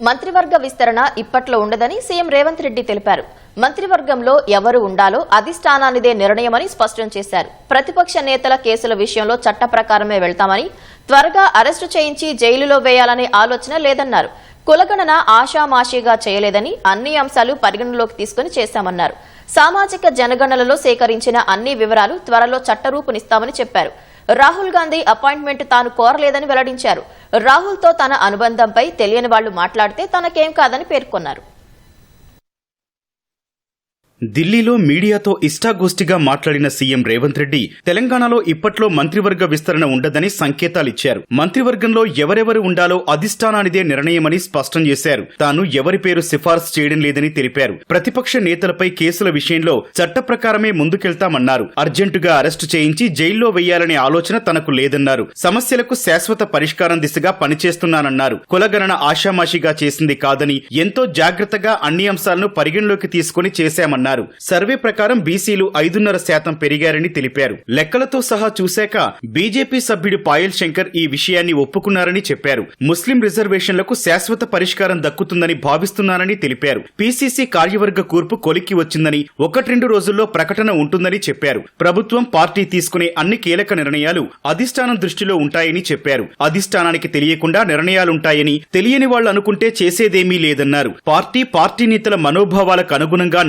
మంత్రివర్గ విస్తరణ ఇప్పట్లో ఉండదని సీఎం రేవంత్ రెడ్డి తెలిపారు. మంత్రివర్గంలో ఎవరు ఉండాలో అధిష్టానానిదే నిర్ణయమని స్పష్టం చేశారు. ప్రతిపక్ష నేతల కేసుల విషయంలో చట్ట ప్రకారమే వెళ్తామని త్వరగా అరెస్టు చేయించి జైలులో వేయాలనే ఆలోచన లేదన్నారు. కులగణన ఆషామాషీగా చేయలేదని అన్ని అంశాలు పరిగణలోకి తీసుకుని చేశామన్నారు. సామాజిక జనగణనలో సేకరించిన అన్ని వివరాలు త్వరలో చట్టరూపునిస్తామని చెప్పారు. రాహుల్ గాంధీ అపాయింట్మెంట్ తాను కోరలేదని వెల్లడించారు. రాహుల్తో తన అనుబంధంపై తెలియని వాళ్ళు మాట్లాడితే తనకేం కాదని పేర్కొన్నారు. ఢిల్లీలో మీడియాతో ఇష్టాగోష్ఠిగా మాట్లాడిన సీఎం రేవంత్ రెడ్డి తెలంగాణలో ఇప్పట్లో మంత్రివర్గ విస్తరణ ఉండదని సంకేతాలిచ్చారు. మంత్రివర్గంలో ఎవరెవరు ఉండాలో అధిష్టానానిదే నిర్ణయమని స్పష్టం చేశారు. తాను ఎవరి పేరు సిఫార్సు చేయడం లేదని తెలిపారు. ప్రతిపక్ష నేతలపై కేసుల విషయంలో చట్ట ప్రకారమే ముందుకెళ్తామన్నారు. అర్జెంటుగా అరెస్టు చేయించి జైల్లో వెయ్యాలనే ఆలోచన తనకు లేదన్నారు. సమస్యలకు శాశ్వత పరిష్కారం దిశగా పనిచేస్తున్నానన్నారు. కులగణన ఆషామాషిగా చేసింది కాదని ఎంతో జాగ్రత్తగా అన్ని అంశాలను పరిగణలోకి తీసుకుని చేశామన్నారు. సర్వే ప్రకారం బీసీలు ఐదున్నర శాతం పెరిగారని తెలిపారు. లెక్కలతో సహా చూశాక బీజేపీ సభ్యుడు పాయల్ శంకర్ ఈ విషయాన్ని ఒప్పుకున్నారని చెప్పారు. ముస్లిం రిజర్వేషన్లకు శాశ్వత పరిష్కారం దక్కుతుందని భావిస్తున్నారని తెలిపారు. పీసీసీ కార్యవర్గ కూర్పు కొలిక్కి వచ్చిందని ఒకట్రెండు రోజుల్లో ప్రకటన ఉంటుందని చెప్పారు. ప్రభుత్వం పార్టీ తీసుకునే అన్ని కీలక నిర్ణయాలు అధిష్టానం దృష్టిలో ఉంటాయని చెప్పారు. అధిష్టానానికి తెలియకుండా నిర్ణయాలుంటాయని తెలియని వాళ్ళు అనుకుంటే చేసేదేమీ లేదన్నారు. పార్టీ పార్టీ నేతల మనోభావాలకు అనుగుణంగా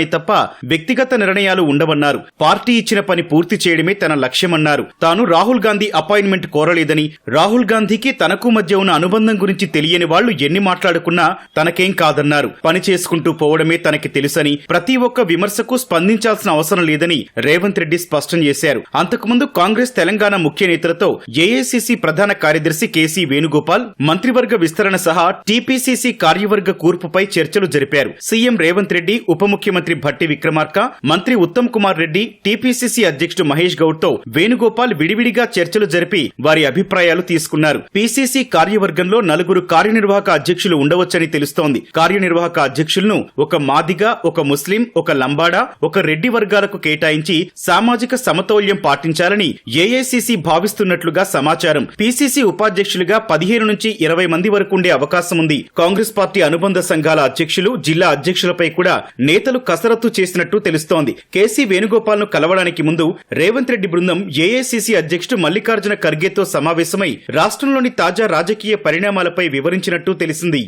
నడుచుకుంటానే తప్ప వ్యక్తిగత నిర్ణయాలు ఉండవన్నారు. పార్టీ ఇచ్చిన పని పూర్తి చేయడమే తన లక్ష్యమన్నారు. తాను రాహుల్ గాంధీ అపాయింట్మెంట్ కోరలేదని రాహుల్ గాంధీకి తనకు మధ్య ఉన్న అనుబంధం గురించి తెలియని వాళ్ళు ఎన్ని మాట్లాడుకున్నా తనకేం కాదన్నారు. పని చేసుకుంటూ పోవడమే తనకి తెలుసని ప్రతి ఒక్క విమర్శకు స్పందించాల్సిన అవసరం లేదని రేవంత్ రెడ్డి స్పష్టం చేశారు. అంతకుముందు కాంగ్రెస్ తెలంగాణ ముఖ్య నేతలతో ఏఐసిసి ప్రధాన కార్యదర్శి కేసీ వేణుగోపాల్ మంత్రివర్గ విస్తరణ సహా టీపీసీసీ కార్యవర్గ కూర్పుపై చర్చలు జరిపారు. సీఎం రేవంత్ రెడ్డి ఉప ముఖ్యమంత్రి భట్టి విక్రమార్క మంత్రి ఉత్తమ్ కుమార్ రెడ్డి టీపీసీసీ అధ్యక్షుడు మహేష్ గౌడ్తో వేణుగోపాల్ విడివిడిగా చర్చలు జరిపి వారి అభిప్రాయాలు తీసుకున్నారు. పీసీసీ కార్యవర్గంలో నలుగురు కార్యనిర్వాహక అధ్యక్షులు ఉండవచ్చని తెలుస్తోంది. కార్యనిర్వాహక అధ్యక్షులను ఒక మాదిగా ఒక ముస్లిం ఒక లంబాడా ఒక రెడ్డి వర్గాలకు కేటాయించి సామాజిక సమతౌల్యం పాటించాలని ఏఐసీసీ భావిస్తున్నట్లుగా సమాచారం. పీసీసీ ఉపాధ్యక్షులుగా పదిహేను నుంచి ఇరవై మంది వరకు ఉండే అవకాశం ఉంది. కాంగ్రెస్ పార్టీ అనుబంధ సంఘాల అధ్యక్షులు జిల్లా అధ్యక్షులపై కూడా నేతలు కసరత్తు చేసినట్టు తెలుస్తోంది. కేసీ వేణుగోపాల్ను కలవడానికి ముందు రేవంత్ రెడ్డి బృందం ఏఐసిసి అధ్యక్షుడు మల్లికార్జున ఖర్గేతో సమావేశమై రాష్ట్రంలోని తాజా రాజకీయ పరిణామాలపై వివరించినట్టు తెలిసింది.